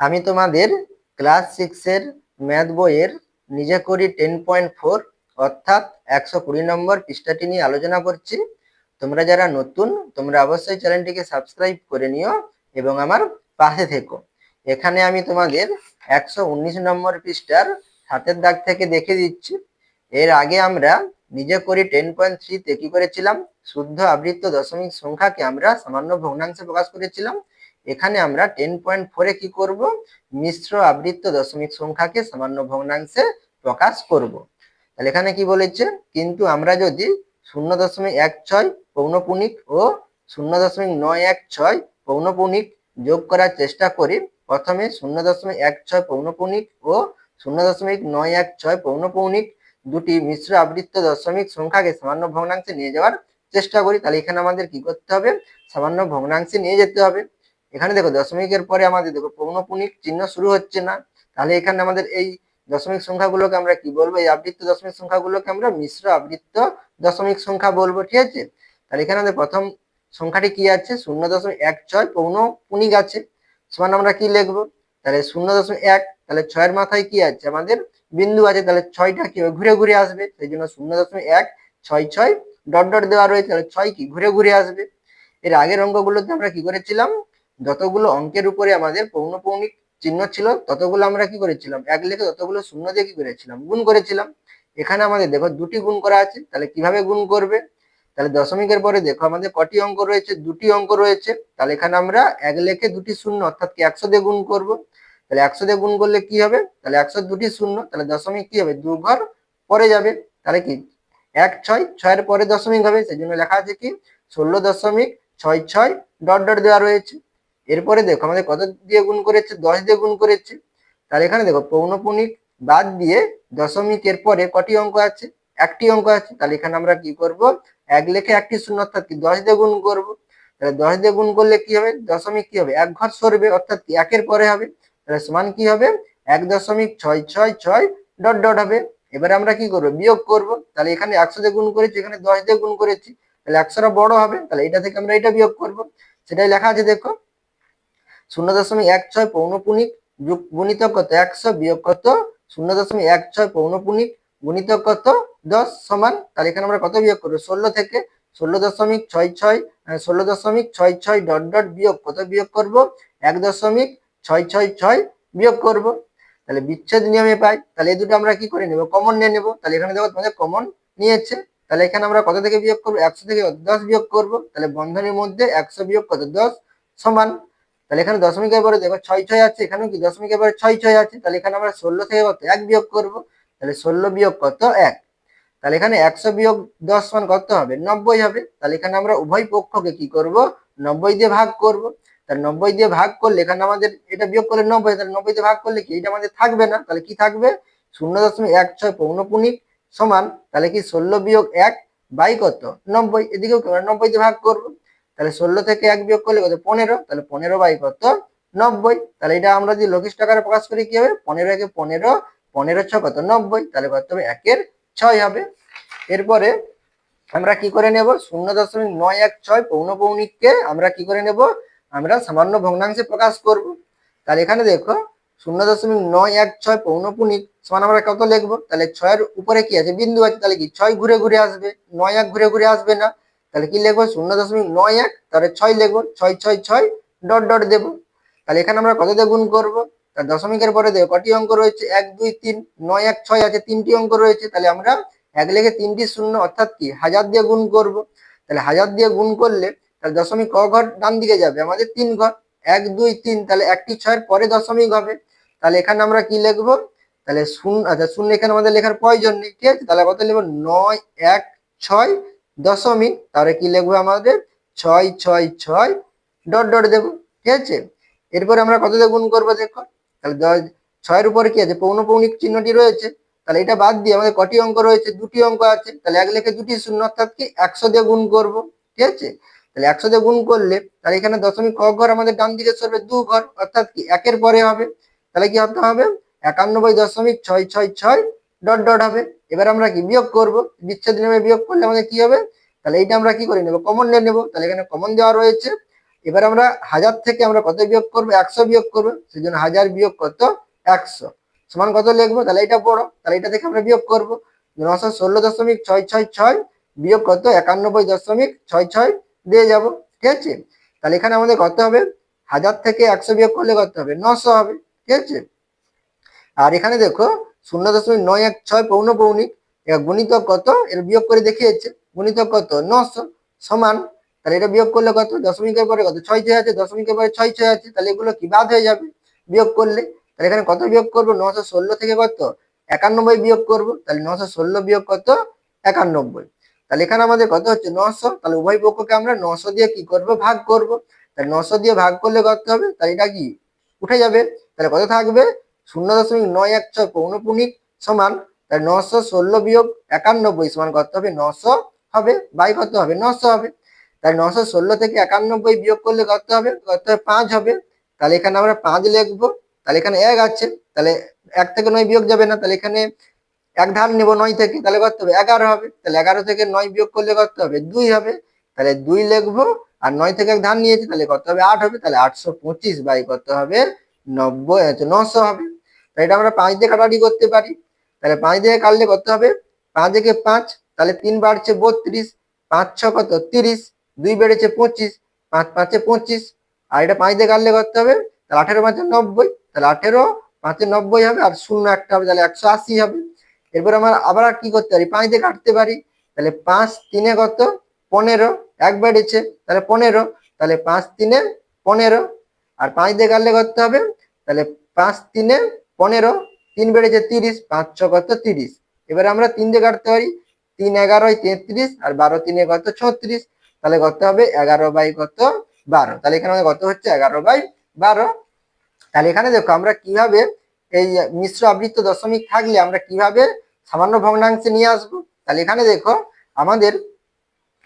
আমি তোমাদের ক্লাস সিক্সের ম্যাথ বইয়ের নিজে করি টেন পয়েন্ট ফোর অর্থাৎ একশো কুড়ি নম্বর পৃষ্ঠাটি নিয়ে আলোচনা করছি। তোমরা যারা নতুন, তোমরা অবশ্যই চ্যানেলটিকে সাবস্ক্রাইব করে নিও এবং আমার পাশে থেকো। এখানে আমি তোমাদের একশো উনিশ নম্বর পৃষ্ঠার হাতের দাগ থেকে দেখে দিচ্ছি। এর আগে আমরা নিজে করি টেন পয়েন্ট থ্রিতে কি করেছিলাম? শুদ্ধ আবৃত্ত দশমিক সংখ্যাকে আমরা সামান্য ভগ্নাংশে প্রকাশ করেছিলাম। এখানে আমরা টেন পয়েন্ট ফোরে কি করব? মিশ্র আবৃত্ত দশমিক সংখ্যাকে সামান্য ভগ্নাংশে প্রকাশ করব। তাহলে এখানে কি বলেছে? কিন্তু আমরা যদি শূন্য দশমিক এক ছয় পৌনপুনিক ও শূন্য দশমিক নয় এক ছয় পৌনপুনিক যোগ করার চেষ্টা করি, প্রথমে শূন্য দশমিক এক ছয় পৌনপুনিক ও শূন্য দশমিক নয় এক ছয় পৌনপৌনিক দুটি মিশ্র আবৃত্ত দশমিক সংখ্যাকে সামান্য ভগ্নাংশে নিয়ে যাওয়ার চেষ্টা করি। তাহলে এখানে আমাদের কি করতে হবে? সামান্য ভগ্নাংশে নিয়ে যেতে হবে। এখানে দেখো দশমিকের পরে আমাদের দেখো পৌনপুনিক চিহ্ন শুরু হচ্ছে না, তাহলে এখানে আমাদের এই দশমিক সংখ্যাগুলোকে আমরা কি বলব? এই আবৃত্ত দশমিক সংখ্যাগুলোকে আমরা মিশ্র আবৃত্ত দশমিক সংখ্যা বলব, ঠিক আছে? তাহলে এখানে আমাদের প্রথম সংখ্যাটি কি আছে? শূন্য দশমিক এক ছয় পৌনপুনিক আছে। সমান আমরা কি লিখব? তাহলে শূন্য দশমিক এক, তাহলে ছয়ের মাথায় কি আছে? আমাদের বিন্দু আছে, তাহলে ছয়টা কি ঘুরে ঘুরে আসবে, সেই জন্য শূন্য দশমিক এক, ছয় ছয়, ডট ডট দেওয়া রয়েছে, তাহলে ছয় কি? ঘুরে ঘুরে আসবে। এর আগের অঙ্কগুলোতে আমরা কি করেছিলাম? যতগুলো অঙ্কের উপরে আমাদের পৌনপৌনিক চিহ্ন ছিল, ততগুলো আমরা কি করেছিলাম? এক লেখে ততগুলো শূন্য দিয়ে কি করেছিলাম? গুণ করেছিলাম। এখানে আমাদের দেখো দুটি গুণ করা আছে, তাহলে কীভাবে গুণ করবে? তাহলে দশমিকের পরে দেখো আমাদের কটি অঙ্ক রয়েছে, দুটি অঙ্ক রয়েছে। তাহলে এখানে আমরা এক লেখে দুটি শূন্য, অর্থাৎ কি একশো দিয়ে গুণ করব? তাহলে একশো দিয়ে গুণ করলে কি হবে? তাহলে একশো দুটি শূন্য, তাহলে দশমিক কি হবে? দু ঘর পরে যাবে। তাহলে কি? এক ছয়, ছয়ের পরে দশমিক হবে, সেই জন্য লেখা আছে কি? ষোলো দশমিক ছয় ছয় ডট ডট দেওয়া রয়েছে। এরপরে দেখো আমাদের কত দিয়ে গুণ করেছে? দশ দিয়ে গুণ করেছে। তাহলে এখানে দেখো পৌনপুনিক বাদ দিয়ে দশমিকের পরে কটি অঙ্ক আছে? একটি অঙ্ক আছে। তাহলে এখানে আমরা কি করব? এক লেখে একটি শূন্য, অর্থাৎ কি দশ দিয়ে গুণ করব? তাহলে দশ দিয়ে গুণ করলে কি হবে? দশমিক কি হবে? এক ঘর সরবে, অর্থাৎ কি একের পরে হবে? তাহলে সমান কি হবে? এক দশমিক ছয় ছয় ছয় ডট ডট হবে। এবারে আমরা কি করব? বিয়োগ করব। তাহলে এখানে একশো দিয়ে গুণ করেছি, এখানে দশ দিয়ে গুণ করেছি। তাহলে একশোটা বড় হবে। তাহলে এটা থেকে আমরা এটা বিয়োগ করব। সেটাই লেখা আছে, দেখো। শূন্য দশমিক এক ছয় পৌনপুনিক যুগ গুণিত কত? একশো বিয়োগ কত? শূন্য দশমিক এক ছয় পৌনপুনিক গুণিত কত? দশ সমান, তাহলে এখানে আমরা কত বিয়োগ করব? ষোলো থেকে ষোলো দশমিক ছয় ছয় ষোলো দশমিক ছয় ছয় ডট ডট বিয়োগ কত বিয়োগ করব? এক দশমিক ছয় ছয় ছয় বিয়োগ করব। তাহলে বিচ্ছেদ নিয়মে পাই। তাহলে এই দুটো আমরা কি করে নেব? কমন নিয়ে নেব। তাহলে এখানে দেখো তোমাদের কমন নিয়েছে। তাহলে এখানে আমরা কত থেকে বিয়োগ করব? একশো থেকে দশ বিয়োগ করব। তাহলে বন্ধনের মধ্যে একশো বিয়োগ কত? দশ সমান। তাহলে এখানে দশমিকের পরে দেখো ছয় ছয় আছে, এখানেও কি দশমিকের পরে ছয় ছয় আছে? তাহলে এখানে আমরা ষোলো থেকে কত? এক বিয়োগ করব। তাহলে ষোলো বিয়োগ কত? এক। তাহলে এখানে একশো বিয়োগ দশ সমান কত হবে? নব্বই হবে। তাহলে এখানে আমরা উভয় পক্ষকে কি করব? নব্বই দিয়ে ভাগ করব। তাহলে নব্বই দিয়ে ভাগ করলে এখানে আমাদের এটা বিয়োগ করলে নব্বই, তাহলে নব্বই দিয়ে ভাগ করলে কি? এটা আমাদের থাকবে না। তাহলে কি থাকবে? শূন্য দশমিক এক ছয় পৌনপুনিক সমান, তাহলে কি ষোলো বিয়োগ এক বাই কত? নব্বই। এদিকেও নব্বই দিয়ে ভাগ করব। তাহলে ষোলো থেকে এক বিয়োগ করলে কত? পনেরো। তাহলে পনেরো বাই কত? নব্বই। তাহলে এটা আমরা যদি লঘিষ্ঠ আকারে প্রকাশ করি কি হবে? পনেরো একে পনেরো পনেরো ছ কত? নব্বই। তাহলে কত হবে? একের ছয় হবে। এরপরে আমরা কি করে নেব? শূন্য দশমিক নয় এক ছয় পৌনপৌনিককে আমরা কি করে নেব? আমরা সামান্য ভগ্নাংশে প্রকাশ করব। তাহলে এখানে দেখো, শূন্য দশমিক নয় এক ছয় পৌনপুনিক সমান আমরা কত লিখব? তাহলে ছয়ের উপরে কি আছে? বিন্দু আছে। তাহলে কি? ছয় ঘুরে ঘুরে আসবে। নয় এক ঘুরে ঘুরে আসবে না। তাহলে কি লিখব? শূন্য দশমিক নয় এক, তাহলে ছয় লিখব। ছয় ছয় ছয়, ডট ডট দেবো। তাহলে এখানে আমরা কত দিয়ে গুণ করব? তার দশমিকের পরে দেখো, কটি অঙ্ক রয়েছে? এক, দুই, তিন, নয়, এক, ছয় আছে, তিনটি অঙ্ক রয়েছে। তাহলে আমরা এক লেখে তিনটি শূন্য, অর্থাৎ কি? হাজার দিয়ে গুণ করব। তাহলে হাজার দিয়ে গুণ করলে তাহলে দশমিক ক ঘর ডান দিকে যাবে, আমাদের তিন ঘর। এক, দুই, তিন, তাহলে একটি ছয়ের পরে দশমিক হবে। তাহলে এখানে আমরা কি লিখব? তাহলে শূন্য আচ্ছা শূন্য এখানে আমাদের লেখার প্রয়োজন নেই। ঠিক আছে? তাহলে কত লিখব? নয়, এক, ছয় দশমিক, তাহলে কি লিখব আমাদের? ছয় ছয় ছয়, ডট ডট দেবো ঠিক আছে? এরপরে আমরা কত দিয়ে গুণ করব দেখো তাহলে ছয়ের উপরে কি আছে? পৌনপৌনিক চিহ্নটি রয়েছে। তাহলে এটা বাদ দিয়ে আমাদের কটি অঙ্ক রয়েছে? দুটি অঙ্ক আছে। তাহলে এক লেখে দুটি শূন্য, অর্থাৎ কি একশো দিয়ে গুণ করব, ঠিক আছে? তাহলে একশো দিয়ে গুণ করলে, তাহলে এখানে দশমিক ক ঘর আমাদের ডান দিকে সরবে দু ঘর, অর্থাৎ কি একের পরে হবে। তাহলে কি হতে হবে? একানব্বই দশমিক ছয় ছয় ছয়, ডট ডট হবে। এবার আমরা কি বিয়োগ করব? বিচ্ছেদ নেমে বিয়োগ করলে আমাদের কি হবে? তাহলে এইটা আমরা কি করে নেব? কমন নিয়ে নেব। তাহলে এখানে কমন দেওয়া রয়েছে। এবার আমরা হাজার থেকে আমরা কত বিয়োগ করব? একশো বিয়োগ করব। সেই জন্য হাজার বিয়োগ কত? একশো। সমান কত লিখব? তাহলে এটা বড়। তাহলে এটা থেকে আমরা বিয়োগ করব। নশো ষোলো দশমিক ছয় ছয় ছয় বিয়োগ কত? একানব্বই দশমিক ছয় ছয় দিয়ে যাব। ঠিক আছে? তাহলে এখানে আমাদের কত হবে? হাজার থেকে একশো বিয়োগ করলে কত হবে? নশো হবে। ঠিক আছে? আর এখানে দেখো শূন্য দশমিক নয় এক ছয় পৌনপৌনিক এবার গুণিতক কত? এর বিয়োগ করে দেখিয়েছে, গুণিতক কত? নশো সমান, তাহলে এটা বিয়োগ করলে কত? দশমিকের পরে কত? ছয় ছয় আছে, দশমিকের পরে ছয় ছয় আছে, তাহলে এগুলো কি বাদ হয়ে যাবে? বিয়োগ করলে, তাহলে এখানে কত বিয়োগ করব? নশো ষোলো থেকে কত? একানব্বই বিয়োগ করব, তাহলে নশো ষোলো বিয়োগ কত? একানব্বই। তাহলে এখানে আমাদের কত হচ্ছে? নশো, তাহলে উভয় পক্ষকে আমরা নশো দিয়ে কি করব? ভাগ করব। তাহলে নশো দিয়ে ভাগ করলে কত হবে? তাহলে এটা কি? উঠে যাবে। তাহলে কত থাকবে? শূন্য দশমিক নয় এক ছয় পৌনপুণিক সমান, তাহলে নশো ষোলো বিয়োগ একানব্বই সমান কত হবে? নশো হবে, বাই কত হবে? নশো হবে। তাই নশো ষোলো থেকে একানব্বই বিয়োগ করলে কত হবে? কত হবে? পাঁচ হবে। তাহলে এখানে আমরা পাঁচ লিখব। তাহলে এখানে এক আছে। তাহলে এক থেকে নয় বিয়োগ যাবে না। তাহলে এখানে এক ধার নেব নয় থেকে। তাহলে কত হবে? এগারো হবে। তাহলে এগারো থেকে নয় বিয়োগ করলে কত হবে? দুই হবে। তাহলে দুই লিখব। আর নয় থেকে এক ধার নিয়েছি, তাহলে কত হবে? আট হবে। তাহলে আটশো পঁচিশ বাই কত হবে? নব্বই। নশো হবে। এটা আমরা পাঁচ দিয়ে কাটাকাটি করতে পারি। তাহলে পাঁচ দিয়ে কাটলে কত হবে? পাঁচ থেকে পাঁচ, তাহলে তিন বাড়ছে বত্রিশ, পাঁচ ছ কত? তিরিশ, দুই বেড়েছে পঁচিশ, পাঁচ পাঁচে পঁচিশ। আর এটা পাঁচ দিয়ে কাটলে করতে হবে? তাহলে আঠেরো পাঁচে নব্বই, তাহলে আঠেরো পাঁচে নব্বই হবে আর শূন্য একটা হবে, তাহলে একশো আশি হবে। এরপর আমরা আবার কি করতে পারি? পাঁচ দিয়ে কাটতে পারি। তাহলে পাঁচ তিনে কত? পনেরো, এক বেড়েছে, তাহলে পনেরো, তাহলে পাঁচ তিনে পনেরো। আর পাঁচ দিয়ে কাটলে করতে হবে? তাহলে পাঁচ তিনে পনেরো, তিন বেড়েছে তিরিশ, পাঁচ ছ কত তিরিশ। এবারে আমরা তিন দিয়ে কাটতে পারি, তিন এগারোয় তেত্রিশ আর বারো তিনে কত ছত্রিশ। তাহলে কত হবে? এগারো বাই কত বারো। তাহলে এখানে আমাদের কত হচ্ছে? এগারো বাই বারো। তাহলে এখানে দেখো আমরা কীভাবে এই মিশ্র আবৃত্ত দশমিক থাকলে আমরা কীভাবে সামান্য ভগ্নাংশে নিয়ে আসব? তাহলে এখানে দেখো আমাদের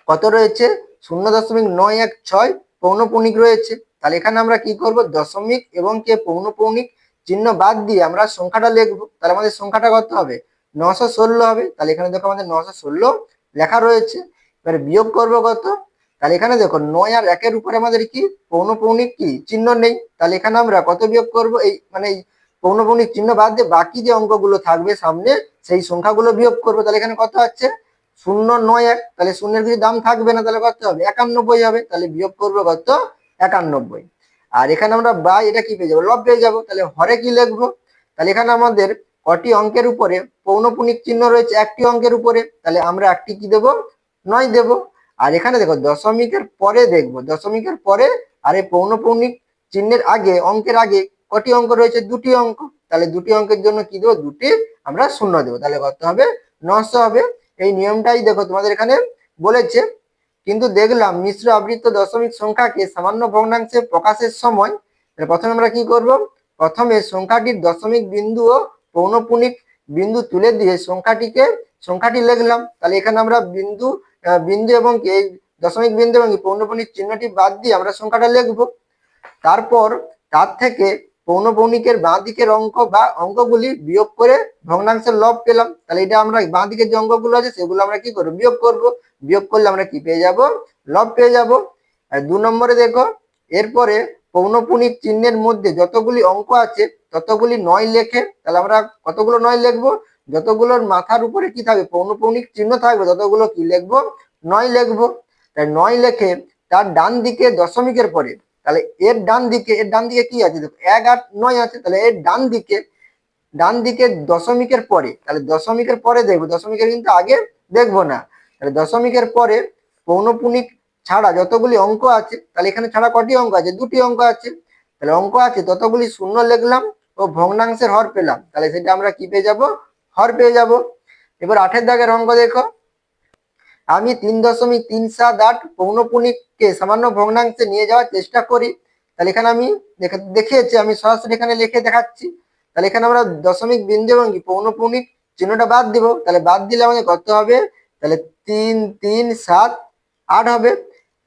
কত রয়েছে? শূন্য দশমিক নয় এক ছয় পৌনপৌনিক রয়েছে। তাহলে এখানে আমরা কি করব? দশমিক এবং কে? পৌনপৌনিক চিহ্ন বাদ দিয়ে আমরা সংখ্যাটা লিখব, তাহলে আমাদের সংখ্যাটা কত হবে? নশো ষোলো হবে, তাহলে এখানে দেখো আমাদের নশো ষোলো লেখা রয়েছে। এবারে বিয়োগ করব কত? তাহলে এখানে দেখো নয় আর একের উপরে আমাদের কি? পৌনপৌনিক কি? চিহ্ন নেই। তাহলে এখানে আমরা কত বিয়োগ করব? এই মানে এই পৌনপৌনিক চিহ্ন বাদ দিয়ে বাকি যে অঙ্কগুলো থাকবে সামনে, সেই সংখ্যাগুলো বিয়োগ করব। তাহলে এখানে কত আছে শূন্য নয় এক। তাহলে শূন্যের কিছু দাম থাকবে না, তাহলে কত হবে? একানব্বই হবে। তাহলে বিয়োগ করব কত? একানব্বই আর এখানে আমরা বা এটা কি পেয়ে যাব? লব পেয়ে যাব। তাহলে হরে কি লিখব? তাহলে এখানে আমাদের কটি অঙ্কের উপরে পৌনপুনিক চিহ্ন রয়েছে একটি অঙ্কের উপরে। তাহলে আমরা একটি কি দেবো? নয় দেব। আর এখানে দেখো, দশমিকের পরে দেখব। দশমিকের পরে আর এই পৌনপৌনিক চিহ্নের আগে, অঙ্কের আগে কটি অঙ্ক রয়েছে? দুটি অঙ্ক। তাহলে দুটি অঙ্কের জন্য কি দেবো? দুটি আমরা শূন্য দেবো। তাহলে কত হবে? নশো হবে। এই নিয়মটাই দেখো তোমাদের এখানে বলেছে। কিন্তু দেখলাম মিশ্র আবৃত্ত দশমিক সংখ্যাকে সামান্য ভগ্নাংশে প্রকাশের সময় প্রথমে আমরা কি করব? প্রথমে সংখ্যাটির দশমিক বিন্দু ও পৌনপুনিক বিন্দু তুলে দিয়ে সংখ্যাটিকে, সংখ্যাটি লিখলাম। তাহলে এখানে আমরা বিন্দু বিন্দু এবং এই দশমিক বিন্দু এবং পৌনপুনিক চিহ্নটি বাদ দিয়ে আমরা সংখ্যাটা লিখব। তারপর তার থেকে পৌনপৌনিকের বাঁ দিকের অঙ্ক বা অঙ্কগুলি বিয়োগ করে ভগ্নাংশের লব পেলাম। তাহলে এটা আমরা বাঁ দিকের যে অঙ্কগুলো আছে, সেগুলো আমরা কি করব? বিয়োগ করব। বিয়োগ করলে আমরা কি পেয়ে যাব? লব পেয়ে যাব। আর দু নম্বরে দেখো, এরপরে পৌনপুনিক চিহ্নের মধ্যে যতগুলি অঙ্ক আছে, ততগুলি নয় লেখে। তাহলে আমরা কতগুলো নয় লিখব? যতগুলোর মাথার উপরে কি থাকবে? পৌনপৌনিক চিহ্ন থাকবে, ততগুলো কি লিখব? নয় লিখব। তাই নয় লেখে তার ডান দিকে দশমিকের পরে তাহলে এর ডান দিকে, এর ডান দিকে কি আছে? দেখো, এক আট নয় আছে, তাহলে এর ডান দিকে ডান দিকে দশমিকের পরে, তাহলে দশমিকের পরে দেখব, দশমিকের কিন্তু আগে দেখব না। তাহলে দশমিকের পরে পৌনপুনিক ছাড়া যতগুলি অঙ্ক আছে, তাহলে এখানে ছাড়া কটি অঙ্ক আছে? দুটি অঙ্ক আছে। তাহলে অঙ্ক আছে, ততগুলি শূন্য লিখলাম ও ভগ্নাংশের হর পেলাম। তাহলে সেটা আমরা কি পেয়ে যাব? হর পেয়ে যাব। এবার আঠের দাগের অঙ্ক দেখো। আমি তিন দশমিক তিন সাত আট পৌনপুনিককে সামান্য ভগ্নাংশে নিয়ে যাওয়ার চেষ্টা করি। তাহলে এখানে আমি দেখে- দেখিয়েছি, আমি সরাসরি এখানে লিখে দেখাচ্ছি। তাহলে এখানে আমরা দশমিক বিন্দু এবং কি পৌনপুনিক চিহ্নটা বাদ দিব। তাহলে বাদ দিলে আমাদের কত হবে? তাহলে তিন তিন, সাত, আট হবে।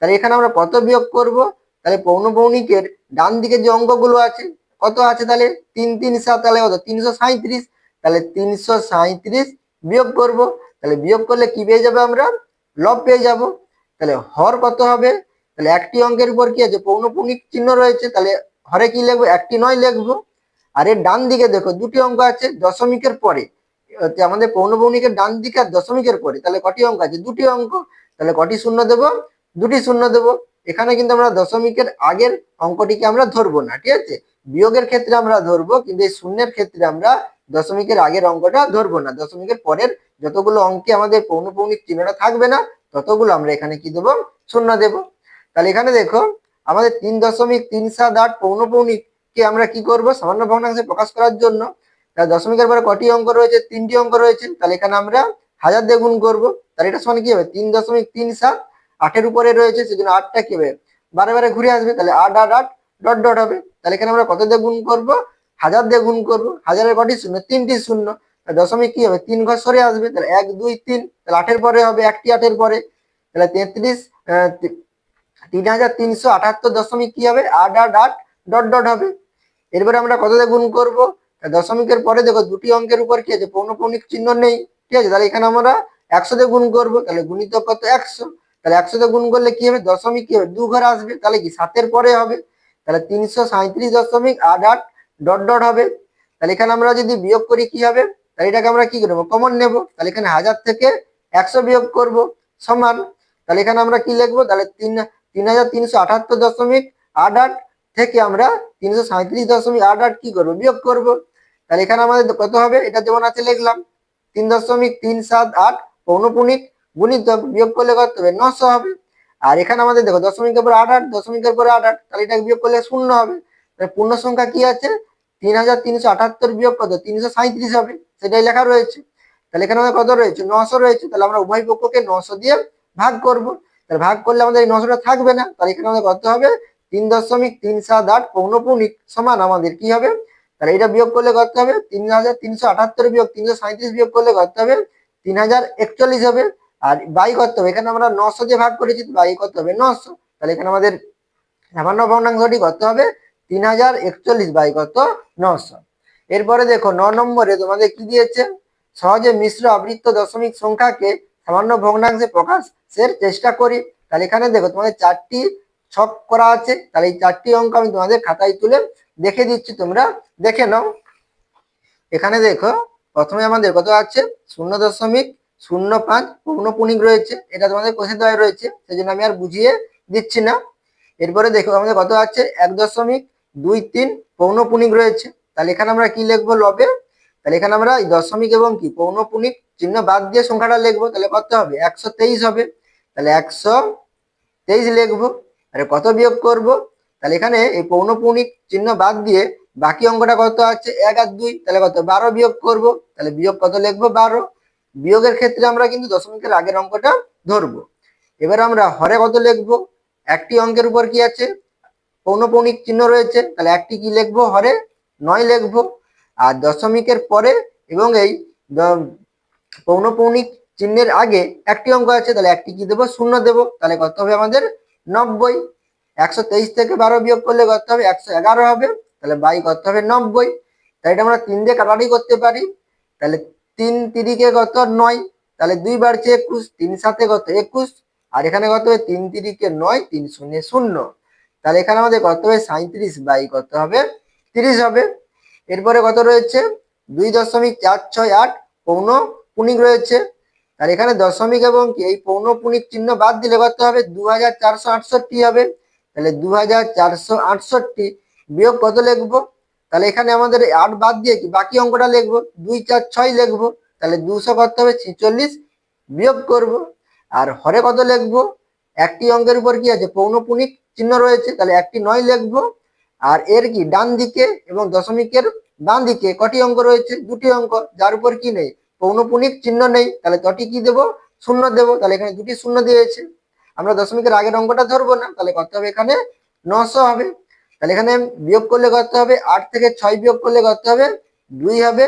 তাহলে এখানে আমরা কত বিয়োগ করব? তাহলে পৌনপৌনিকের ডান দিকে যে অঙ্কগুলো আছে, কত আছে তাহলে? তিন তিন, সাত, তাহলে কত? তিনশো সাঁইত্রিশ। তাহলে তিনশো সাঁইত্রিশ বিয়োগ করব। তাহলে বিয়োগ করলে কি পেয়ে যাবে আমরা? লব পেয়ে যাব। তাহলে হর কত হবে? তাহলে একটি অঙ্কের উপর কি আছে? পৌনপুণিক চিহ্ন রয়েছে। তাহলে হরে কি লিখব? একটি নয় লিখব। আর এর ডান দিকে দেখো, দুটি অঙ্ক আছে দশমিকের পরে। আমাদের পৌনপৌনিকের ডান দিকে আর দশমিকের পরে। তাহলে কটি অঙ্ক আছে? দুটি অঙ্ক। তাহলে কটি শূন্য দেব? দুটি শূন্য দেব। এখানে কিন্তু আমরা দশমিকের আগের অঙ্কটিকে আমরা ধরবো না, ঠিক আছে? বিয়োগের ক্ষেত্রে আমরা ধরবো, কিন্তু এই শূন্যের ক্ষেত্রে আমরা দশমিকের আগের অঙ্কটা ধরবো না। দশমিকের পরের যতগুলো অঙ্কে আমাদের পৌনপৌনিক চিহ্নটা থাকবে না, ততগুলো আমরা এখানে কি দেবো? শূন্য দেব। তাহলে এখানে দেখো, আমাদের তিন দশমিক তিন সাত আট পৌনপৌনিক কে আমরা কি করব? সামান্য ভগ্নাংশে প্রকাশ করার জন্য। দশমিকের পরে কটি অঙ্ক রয়েছে? তিনটি অঙ্ক রয়েছে। তাহলে এখানে আমরা হাজার দিয়ে গুণ করব। তাহলে এটা সমান কি হবে? তিন দশমিক তিন সাত আটের উপরে রয়েছে, সেজন্য আটটা কি হবে? বারে বারে ঘুরে আসবে। তাহলে আট আট আট ডট ডট হবে। তাহলে এখানে আমরা কত দিয়ে গুণ করব? হাজার দিয়ে গুণ করব, হাজারের কটি শূন্য, তিনটি শূন্য দশমিক কি হবে? তিন ঘর সরে আসবে, তাহলে এক, দুই, তিন, তাহলে আটের পরে হবে একটি আটের পরে, তাহলে তেত্রিশ তিন হাজার তিনশো আটাত্তর দশমিক কি হবে? আট আট আট, ডট ডট হবে। এরপরে আমরা কত দিয়ে গুণ করব? দশমিকের পরে দেখো দুটি অঙ্কের উপর কি আছে? পৌনপৌনিক চিহ্ন নেই, ঠিক আছে? তাহলে এখানে আমরা একশো দিয়ে গুণ করব, তাহলে গুণিত কত? একশো। তাহলে একশো দিয়ে গুণ করলে কি হবে? দশমিক কি হবে? দু ঘর আসবে, তাহলে কি সাতের পরে হবে? তাহলে তিনশো সাঁত্রিশ দশমিক আট আট ডট ডট হবে। তাহলে এখানে আমরা যদি বিয়োগ করি কি হবে? তাহলে এটাকে আমরা কি করব? কমন নেব। তাহলে এখানে হাজার থেকে একশো বিয়োগ করব সমান। তাহলে এখানে আমরা কি লিখব? তাহলে তিন তিন হাজার তিনশো আটাত্তর দশমিক আট আট থেকে আমরা তিনশো সাঁত্রিশ দশমিক আট আট কি করব? বিয়োগ করব। তাহলে এখানে আমাদের কত হবে? এটা যেমন আছে লিখলাম। তিন দশমিক তিন সাত আট পৌনপুণিক গুণিত বিয়োগ করলে কত হবে? নশো হবে। আর এখানে আমাদের দেখো দশমিকের পর আট আট, দশমিকের পরে আট আট, তাহলে এটা বিয়োগ করলে শূন্য হবে। পূর্ণ সংখ্যা কি আছে? তিন হাজার তিনশো আটাত্তর বিয়োগ কত? তিনশো সাঁত্রিশ হবে। সেটাই লেখা রয়েছে। তাহলে এখানে আমাদের কত রয়েছে? নশো রয়েছে। তাহলে আমরা উভয় পক্ষকে নশো দিয়ে ভাগ করব। তাহলে ভাগ করলে আমাদের এই নশোটা থাকবে না। তাহলে এখানে আমাদের কত হবে? তিন দশমিক তিন সাত আট পৌনপুণিক সমান আমাদের কি হবে? তাহলে এটা বিয়োগ করলে কত হবে? তিন হাজার তিনশো আটাত্তর বিয়োগ তিনশো সাঁত্রিশ বিয়োগ করলে কত হবে? তিন হাজার একচল্লিশ হবে। আর বাই কত হবে? এখানে আমরা নশো দিয়ে ভাগ করেছি। বাই কত হবে? নশো। তাহলে এখানে আমাদের সামান্য ভগ্নাংশটি কত হবে? তিন হাজার একচল্লিশ বাই কত? নশো। এরপরে দেখো, ন নম্বরে তোমাদের কি দিয়েছে? সহজে মিশ্র আবৃত্ত দশমিক সংখ্যাকে সামান্য ভগ্নাংশে প্রকাশের চেষ্টা করি। তাহলে এখানে দেখো, তোমাদের চারটি ছক করা আছে। তাহলে এই চারটি অঙ্ক আমি তোমাদের খাতায় তুলে দেখে দিচ্ছি, তোমরা দেখে নাও। এখানে দেখো, প্রথমে আমাদের কত আছে? শূন্য দশমিক, শূন্য পাঁচ পৌনপুণিক রয়েছে। এটা তোমাদের কোষে দেওয়া রয়েছে। সেই জন্য আমি আর বুঝিয়ে দিচ্ছি না। এরপরে দেখো, আমাদের কত আছে? এক দশমিক দুই, তিন পৌনপুণিক রয়েছে। তাহলে এখানে আমরা কি লিখব লবে? তাহলে এখানে আমরা দশমিক এবং কি পৌনপুণিক চিহ্ন বাদ দিয়ে সংখ্যাটা লিখব। তাহলে কত হবে একশো তেইশ হবে। তাহলে একশো তেইশ লিখব। আরে কত বিয়োগ করব? তাহলে এখানে এই পৌনপুণিক চিহ্ন বাদ দিয়ে বাকি অঙ্কটা কত আছে? এক আর দুই। তাহলে কত? বারো বিয়োগ করব। তাহলে বিয়োগ কত লিখব? বারো। বিয়োগের ক্ষেত্রে আমরা কিন্তু দশমিকের আগের অঙ্কটা ধরবো। এবার আমরা হরে কত লিখব? একটি অঙ্কের উপর কি আছে? পৌনপৌনিক চিহ্ন রয়েছে, তাহলে একটি কি লিখব? হরে, নয় লিখব। আর দশমিকের পরে এবং এই পৌনপৌনিক চিহ্নের আগে একটি অঙ্ক আছে, তাহলে একটি কি দেবো? শূন্য দেবো। তাহলে কত হবে আমাদের নব্বই। একশো তেইশ থেকে বারো বিয়োগ করলে কত হবে একশো এগারো হবে। তাহলে বাই কত হবে নব্বই। তাহলে এটা আমরা তিন দিয়ে কাটাকাটি করতে পারি। তাহলে তিন তিরিকে কত? নয়। তাহলে দুই বাড়ছে একুশ, তিন সাথে কত? একুশ। আর এখানে কত হবে? তিন তিরিকে নয়, তিন শূন্য শূন্য। তাহলে এখানে আমাদের কত হবে? সাঁত্রিশ বাই কত হবে? তিরিশ হবে। এরপরে কত রয়েছে? দুই দশমিক চার ছয় আট পৌন পুনিক রয়েছে। আর এখানে দশমিক এবং কি? এই পৌন পুনিক চিহ্ন বাদ দিলে কত হবে? দু হাজার চারশো আটষট্টি হবে। তাহলে দু হাজার চারশো আটষট্টি বিয়োগ কত লিখব? তাহলে এখানে আমাদের আট বাদ দিয়ে কি? বাকি অঙ্কটা লিখব। দুই চার ছয় লিখব। তাহলে দুশো কত হবে? ছিচল্লিশ বিয়োগ করব। আর হরে কত লিখব? একটি অঙ্কের উপর কি আছে? পৌনপুনিক চিহ্ন রয়েছে, তাহলে একটি নয় লিখব। আর এর কি, ডান দিকে এবং দশমিকের ডান দিকে কটি অঙ্ক রয়েছে? দুটি অঙ্ক, যার উপর কি নেই? পৌনপুনিক চিহ্ন নেই, তাহলে তটি কি দেবো? শূন্য দেবো, তাহলে এখানে দুটি শূন্য দিয়েছে। আমরা দশমিকের আগের অঙ্কটা ধরবো না, তাহলে কত হবে এখানে নশো হবে। তাহলে এখানে বিয়োগ করলে কত হবে আট থেকে ছয় বিয়োগ করলে কত হবে দুই হবে,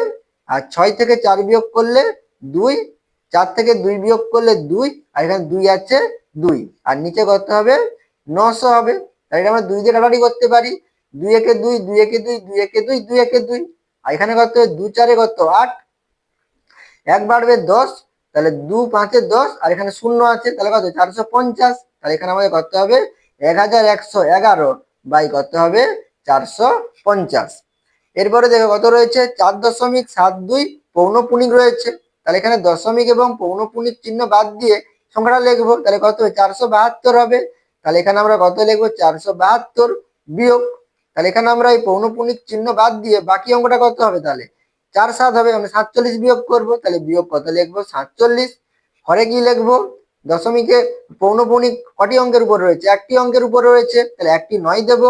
আর ছয় থেকে চার বিয়োগ করলে দুই, চার থেকে দুই বিয়োগ করলে দুই, আর এখানে দুই আছে দুই। আর নিচে কত হবে নশো হবে। এটা আমরা দুই দিয়ে কাটাকাটি করতে পারি। দুই একে দুই দুই একে দুই দুই একে দুই দুই একে দুই। আর এখানে কত? দু চারে কত? আট। এক বাড়বে দশ। তাহলে দু পাঁচে দশ। আর এখানে শূন্য আছে। তাহলে কত? চারশো পঞ্চাশ। তাহলে এখানে আমাদের কত হবে? এক হাজার একশো এগারো বাই কত হবে? চারশো পঞ্চাশ। এরপরে দেখো কত রয়েছে? চার দশমিক সাত দুই পৌনপুণিক রয়েছে। তাহলে এখানে দশমিক এবং পৌনপুণিক চিহ্ন বাদ দিয়ে সংখ্যাটা লিখব। তাহলে কত? চারশো বাহাত্তর হবে। তাহলে এখানে আমরা কত লিখব? চারশো বাহাত্তর বিয়োগ। তাহলে এখানে আমরা এই পৌনপুণিক চিহ্ন বাদ দিয়ে বাকি অঙ্কটা কত হবে তাহলে। চার সাত হবে আমরা সাতচল্লিশ বিয়োগ করব, তাহলে বিয়োগ কত লিখব? সাতচল্লিশ। হরে কি লিখব? দশমিকে পৌনপুণিক কটি অঙ্কের উপর রয়েছে? একটি অঙ্কের উপর রয়েছে, তাহলে একটি নয় দেব।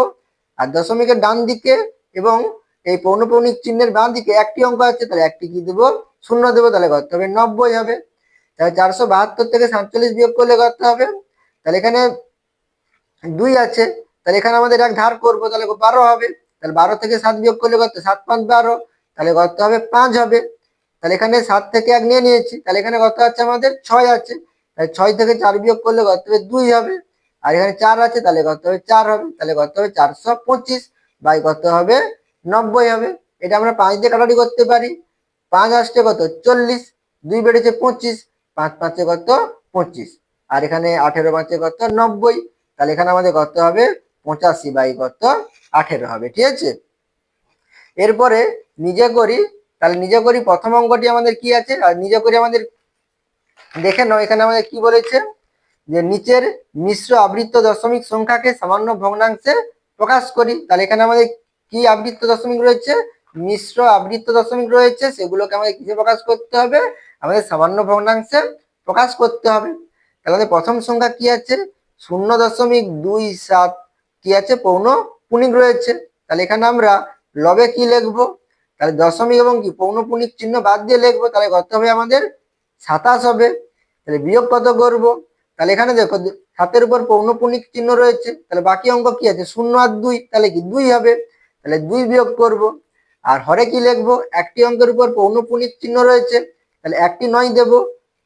আর দশমিকের ডান দিকে এবং এই পৌনপৌনিক চিহ্নের বাঁ দিকে একটি অঙ্ক আছে, তাহলে একটি কি দেবো? শূন্য দেবো, তাহলে কত হবে নব্বই হবে। তাহলে চারশো বাহাত্তর থেকে সাতচল্লিশ বিয়োগ করলে কত হবে। তাহলে এখানে দুই আছে। তাহলে এখানে আমাদের এক ধার করব, তাহলে বারো হবে? তাহলে বারো থেকে সাত বিয়োগ করলে কত? সাত পাঁচ বারো। তাহলে কত হবে? পাঁচ হবে। তাহলে এখানে সাত থেকে এক নিয়ে নিয়েছি। তাহলে এখানে কত আছে আমাদের? ছয় আছে। তাহলে ছয় থেকে চার বিয়োগ করলে কত হবে? দুই হবে। আর এখানে চার আছে, তাহলে কত হবে? চার হবে। তাহলে কত হবে? চারশো পঁচিশ বাই কত হবে? নব্বই হবে। এটা আমরা পাঁচ দিয়ে কাটাটি করতে পারি। পাঁচ আসছে কত? চল্লিশ। দুই বেড়েছে পঁচিশ। পাঁচ পাঁচে কত? পঁচিশ। আর এখানে আঠেরো পাঁচে কত? নব্বই। তাহলে এখানে আমাদের কত হবে পঁচাশি বাই কত আঠেরো হবে, ঠিক আছে? এরপরে নিজে করি তাহলে নিজে করি প্রথম অঙ্কটি আমাদের কি আছে? আর নিজে করি আমাদের, দেখে নাও এখানে আমাদের কি বলেছে? যে নিচের মিশ্র আবৃত্ত দশমিক সংখ্যাকে সামান্য ভগ্নাংশে প্রকাশ করি। তাহলে এখানে আমাদের কি আবৃত্ত দশমিক রয়েছে? মিশ্র আবৃত্ত দশমিক রয়েছে, সেগুলোকে আমাদের কিসে প্রকাশ করতে হবে? আমাদের সামান্য ভগ্নাংশে প্রকাশ করতে হবে। তাহলে প্রথম সংখ্যা কি আছে? শূন্য দশমিক দুই সাত কি আছে? পৌন পুনিক রয়েছে। তাহলে এখানে আমরা লবে কি লিখব? তাহলে দশমিক এবং কি? পৌনপুনিক চিহ্ন বাদ দিয়ে লিখব। তাহলে কত হবে আমাদের সাতাশ হবে। তাহলে বিয়োগ কত করব? তাহলে এখানে দেখো, সাতের উপর পৌনপুনিক চিহ্ন রয়েছে। তাহলে বাকি অঙ্ক কি আছে? শূন্য আর দুই। তাহলে কি দুই হবে? তাহলে দুই বিয়োগ করব। আর হরে কি লিখব? একটি অঙ্কের উপর পৌনপুনিক চিহ্ন রয়েছে। তাহলে একটি নয় দেব।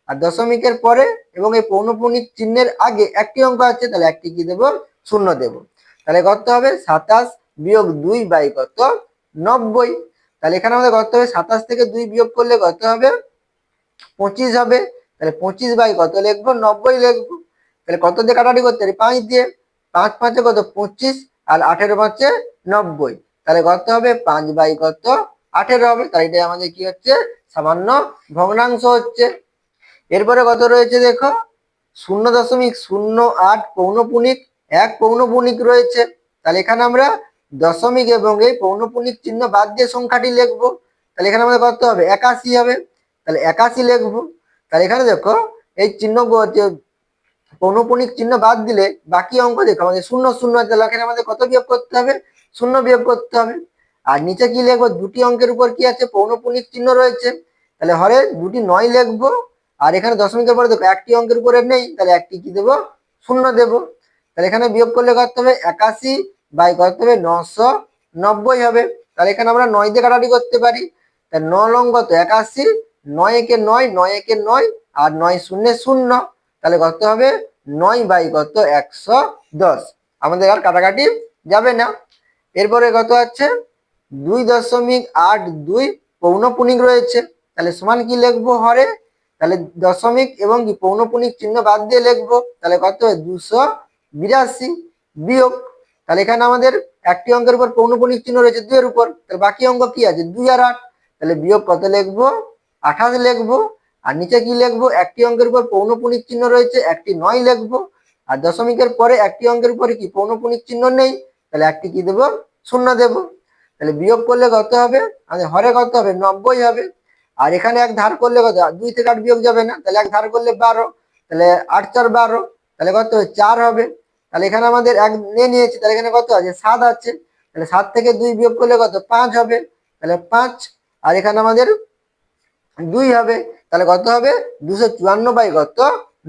আর দশমিকের পরে এবং এই পৌনপুনিক চিহ্নের আগে একটি অঙ্ক আছে, তাহলে একটি কি দেব? শূন্য দেব। তাহলে কত হবে সাতাশ বিয়োগ দুই বাই কত? নব্বই। তাহলে এখানে আমাদের কত হবে সাতাশ থেকে দুই বিয়োগ করলে কত হবে পঁচিশ হবে। তাহলে পঁচিশ বাই কত লিখব? নব্বই লিখব। তাহলে কত দিয়ে কাটাটি করতে পারি? পাঁচ দিয়ে। পাঁচ পাঁচে কত? পঁচিশ। আর আঠেরো পাঁচে নব্বই। তাহলে কত হবে পাঁচ বাই কত? আঠেরো হবে। তাই এটাই আমাদের কি হচ্ছে? সামান্য ভগ্নাংশ হচ্ছে। এরপরে কত রয়েছে দেখো? শূন্য দশমিক শূন্য আট পৌনপুনিক, এক পৌনপুনিক রয়েছে। তাহলে এখানে আমরা দশমিক এবং এই পৌনপুনিক চিহ্ন বাদ দিয়ে সংখ্যাটি লিখব। তাহলে এখানে আমাদের কত হবে একাশি হবে। তাহলে একাশি লিখব। তাহলে এখানে দেখো, এই চিহ্ন যে পৌনপুনিক চিহ্ন বাদ দিলে বাকি অঙ্ক দেখো, আমাদের শূন্য শূন্য তাহলে এখানে আমাদের কত বিয়োগ করতে হবে? শূন্য বিয়োগ করতে হবে। আর নিচে কি লিখব? দুটি অঙ্কের উপর কি আছে? পৌনপুনিক চিহ্ন রয়েছে। তাহলে হরে দুটি নয় লিখব। আর এখানে দশমিকের পরে দেখো একটি অঙ্কের উপরে নেই, তাহলে একটি কি দেবো? শূন্য দেবো। তাহলে এখানে বিয়োগ করলে কত হবে? একাশি বাই কত হবে? নশো নব্বই হবে। তাহলে এখানে আমরা নয় দিয়ে কাটাটি করতে পারি। তাহলে ন কত? একাশি। নয় একে নয় নয় একে নয়, আর নয় শূন্য শূন্য। তাহলে কত হবে? নয় বাই কত? একশো দশ। আমাদের আর কাটাকাটি যাবে না। এরপরে কত আছে? দুই দশমিক আট দুই পৌনপুনিক রয়েছে। তাহলে সমান কি লিখব? হরে তাহলে দশমিক এবং কি পৌনপুনিক চিহ্ন বাদ দিয়ে লিখব, তাহলে কত হয়? দুশো বিরাশি বিয়োগ, তাহলে এখানে আমাদের একটি অঙ্কের উপর পৌনপুনিক চিহ্ন রয়েছে দুইয়ের উপর, তাহলে বাকি অঙ্ক কি আছে? দুই আর আট, তাহলে বিয়োগ কত লিখব? আঠাশ লিখব, আর নিচে কি লিখব? একটি অঙ্কের উপর পৌনপুনিক চিহ্ন রয়েছে, একটি নয় লিখব, আর দশমিকের পরে একটি অঙ্কের উপরে কি পৌনপুনিক চিহ্ন নেই, তাহলে একটি কি দেবো? শূন্য দেবো, তাহলে বিয়োগ করলে কত হবে? আমাদের হরে কত হবে? নব্বই হবে। আর এখানে এক ধার করলে কত? দুই থেকে আট বিয়োগ যাবে না। তাহলে এক ধার করলে বারো, তাহলে আট চার বারো, তাহলে কত? চার হবে। তাহলে এখানে আমাদের এক নিয়ে নিয়েছি, তাহলে এখানে কত আছে? সাত আছে। তাহলে সাত থেকে দুই বিয়োগ করলে কত? পাঁচ হবে। তাহলে পাঁচ, আর এখানে আমাদের দুই হবে। তাহলে কত হবে? দুশো চুয়ান্ন বাই কত?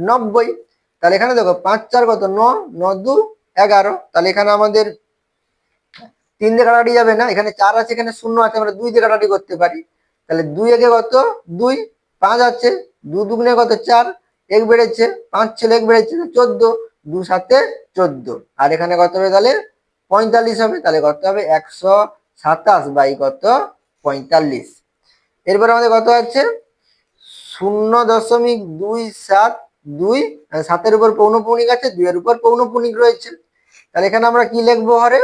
নব্বই। তাহলে এখানে দেখো, পাঁচ চার কত? ন ন দু, এগারো। তাহলে এখানে আমাদের তিন দিয়ে কাটাটি যাবে না? এখানে চার আছে, এখানে শূন্য আছে। আমরা দুই দিয়ে কাটাটি করতে পারি। তাহলে দুই একে কত? দুই। পাঁচ আছে। দু দুগুণে কত? চার। এক বেড়েছে। পাঁচ ছেলে এক বেড়েছে চোদ্দ। দু সাতে চোদ্দ। আর এখানে কত হবে তাহলে? পঁয়তাল্লিশ হবে। তাহলে কত হবে? একশো সাতাশ বাই কত? পঁয়তাল্লিশ। এরপর আমাদের কত আছে? শূন্য দশমিক দুই সাত দুই। সাতের উপর পৌনপুণিক আছে, দুইয়ের উপর পৌনপুণিক রয়েছে। তাহলে এখানে আমরা কি লিখব হরে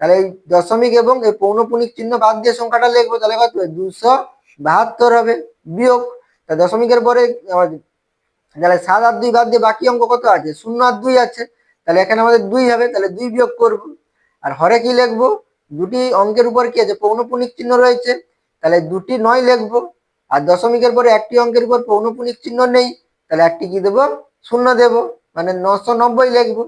তাহলে এই দশমিক এবং এই পৌনপুনিক চিহ্ন বাদ দিয়ে সংখ্যাটা লিখব। তাহলে কত? দুশো বাহাত্তর হবে, বিয়োগ, তা দশমিকের পরে তাহলে সাত আর দুই বাদ দিয়ে বাকি অঙ্ক কত আছে? শূন্য আর দুই আছে, তাহলে এখানে আমাদের দুই হবে, তাহলে দুই বিয়োগ করব। আর হরে কি লিখব? দুটি অঙ্কের উপর কি আছে? পৌনপুনিক চিহ্ন রয়েছে, তাহলে দুটি নয় লিখব। আর দশমিকের পরে একটি অঙ্কের উপর পৌনপুনিক চিহ্ন নেই, তাহলে একটি কি দেবো? শূন্য দেবো মানে নশো নব্বই লিখব।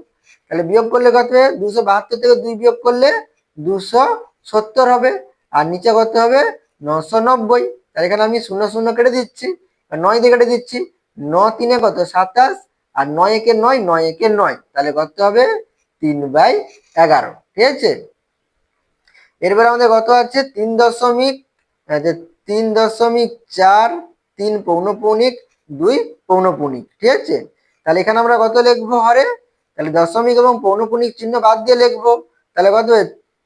তাহলে বিয়োগ করলে কত হবে? দুশো বাহাত্তর থেকে দুই বিয়োগ করলে দুশো সত্তর হবে, আর নিচে কত হবে? নশো নব্বই। তাহলে এখানে আমি শূন্য শূন্য কেটে দিচ্ছি নয় দিয়ে কেটে দিচ্ছি। ন তিনে কত? সাতাশ। আর নয় একে নয় নয় একে নয়। তাহলে কত হবে? তিন বাই এগারো। ঠিক আছে? এরপরে আমাদের কত আছে? তিন দশমিক তিন দশমিক চার, তিন পৌনপৌনিক দুই পৌনপৌনিক ঠিক আছে? তাহলে এখানে আমরা কত লিখব হরে? তাহলে দশমিক এবং পৌনপুনিক চিহ্ন বাদ দিয়ে লিখব। তাহলে কত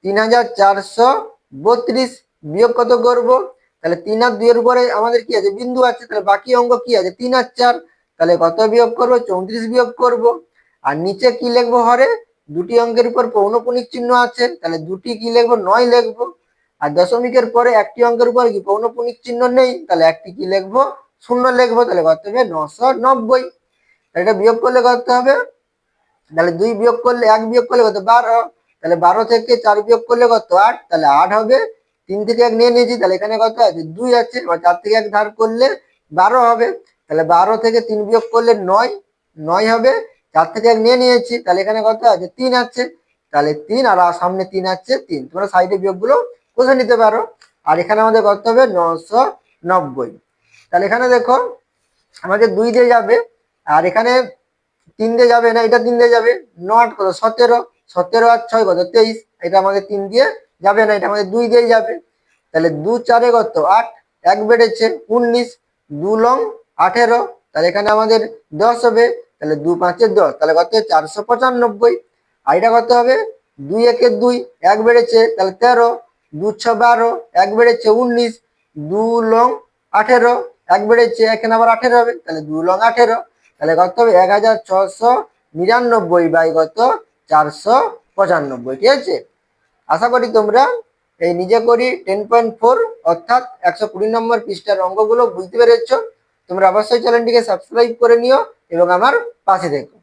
তিন হাজার চারশো বত্রিশ। বিয়োগ কত করব? তাহলে তিন আর দুইয়ের উপরে আমাদের কি আছে? বিন্দু আছে, তাহলে বাকি অঙ্ক কি আছে? তিন আর চার, তাহলে কত বিয়োগ করব? চৌত্রিশ বিয়োগ করব। আর নিচে কি লিখব হরে? দুটি অঙ্কের উপর পৌনপুনিক চিহ্ন আছে, তাহলে দুটি কি লিখব? নয় লিখব। আর দশমিকের পরে একটি অঙ্কের উপর কি পৌনপুনিক চিহ্ন নেই, তাহলে একটি কি লিখব? শূন্য লিখব, তাহলে কত হবে? নশো নব্বই। এটা বিয়োগ করলে কত হবে? তাহলে দুই বিয়োগ করলে, এক বিয়োগ করলে কত? বারো। তাহলে বারো থেকে চার বিয়োগ করলে কত? আট। তাহলে আট হবে। তিন থেকে এক নিয়ে নিয়েছি, তাহলে এখানে কত আছে? দুই আছে, এবার চার থেকে এক ধার করলে বারো হবে, তাহলে বারো থেকে তিন বিয়োগ করলে নয় নয় হবে, চার থেকে এক নিয়ে নিয়েছি, তাহলে এখানে কত আছে? তিন আছে, তাহলে তিন আর সামনে তিন আছে, তিন। তোমরা সাইডে বিয়োগগুলো কষে নিতে পারো। আর এখানে আমাদের কত হবে? নশো নব্বই। তাহলে এখানে দেখো, আমাদের দুই দিয়ে যাবে, আর এখানে তিন দিয়ে যাবে না, এটা তিন দিয়ে যাবে। নট কত? সতেরো। সতেরো আর ছয় কত? তেইশ। এটা আমাদের তিন দিয়ে যাবে না, এটা আমাদের দুই দিয়ে যাবে। তাহলে দু চারে কত? আট। এক বেড়েছে উনিশ। দু লং আঠেরো। তাহলে এখানে আমাদের দশ হবে। তাহলে দু পাঁচের দশ। তাহলে কত? চারশো পঁচানব্বই। আর এটা কত হবে? দুই একে দুই। এক বেড়েছে, তাহলে তেরো। দু ছ বারো। এক বেড়েছে উনিশ। দু লং আঠেরো। এক বেড়েছে, এখানে আবার আঠেরো হবে। তাহলে দু লং আঠেরো। তাহলে কত হবে? এক হাজার ছশো নিরানব্বই বাই কত? চারশো পঁচানব্বই। ঠিক আছে? আশা করি তোমরা এই নিজে করি টেন পয়েন্ট ফোর অর্থাৎ একশো কুড়ি নম্বর পৃষ্ঠার অঙ্গগুলো বুঝতে পেরেছ। তোমরা অবশ্যই চ্যানেলটিকে সাবস্ক্রাইব করে নিও এবং আমার পাশে থেকো।